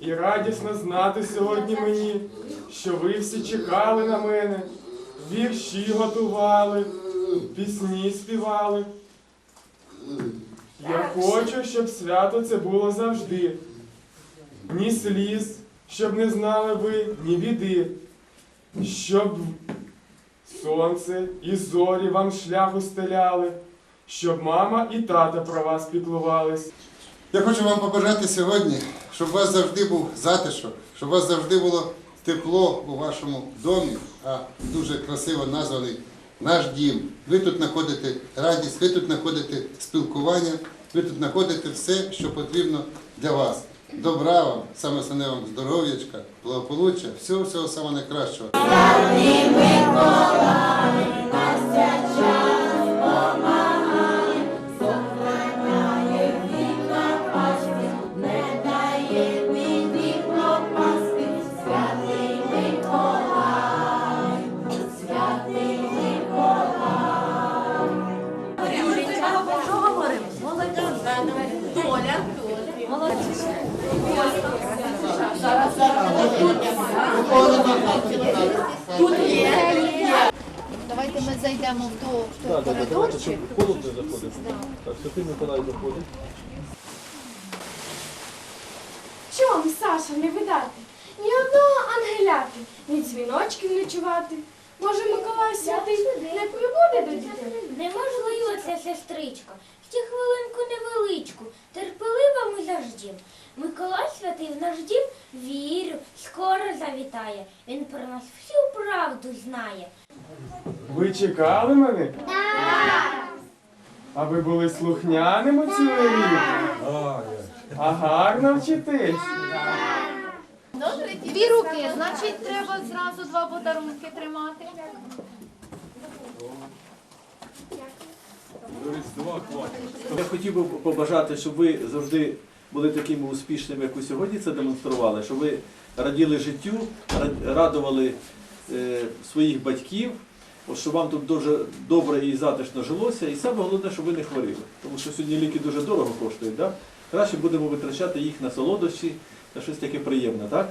І радісно знати сьогодні мені, що ви всі чекали на мене, вірші готували, пісні співали. Я хочу, щоб свято це було завжди. Ні сліз, щоб не знали ви, ні біди, щоб сонце і зорі вам шлях устеляли, щоб мама і тата про вас піклувались. Я хочу вам побажати сьогодні, щоб у вас завжди був затишок, щоб у вас завжди було тепло у вашому домі, а дуже красиво названий наш дім. Ви тут знаходите радість, ви тут знаходите спілкування, ви тут знаходите все, що потрібно для вас. Добра вам, саме основне вам здоров'ячка, благополуччя, всього всього самого найкращого. Молодець. Тут є. Давайте ми зайдемо в ту в той коридорчик. Холодно заходить. Так, Святий Миколай заходить. Чом, Саша, не видати? Ні одного ангеляти, ні дзвіночків не чувати. Може, Миколай святий не прибуде до дітей? Неможливо це, сестричко. Терпеливо. Миколай святий в наш дім вірю, скоро завітає. Він про нас всю правду знає. Ви чекали мене? Так! А ви були слухняними цілий рік? А гарно вчитесь? Дві руки, значить, треба зразу два подарунки тримати. Я хотів би побажати, щоб ви завжди були такими успішними, як ви сьогодні це демонстрували, що ви раділи життю, радували е, своїх батьків, що вам тут дуже добре і затишно жилося. І саме головне, щоб ви не хворіли. Тому що сьогодні ліки дуже дорого коштують. Да? Краще будемо витрачати їх на солодощі, на щось таке приємне, так?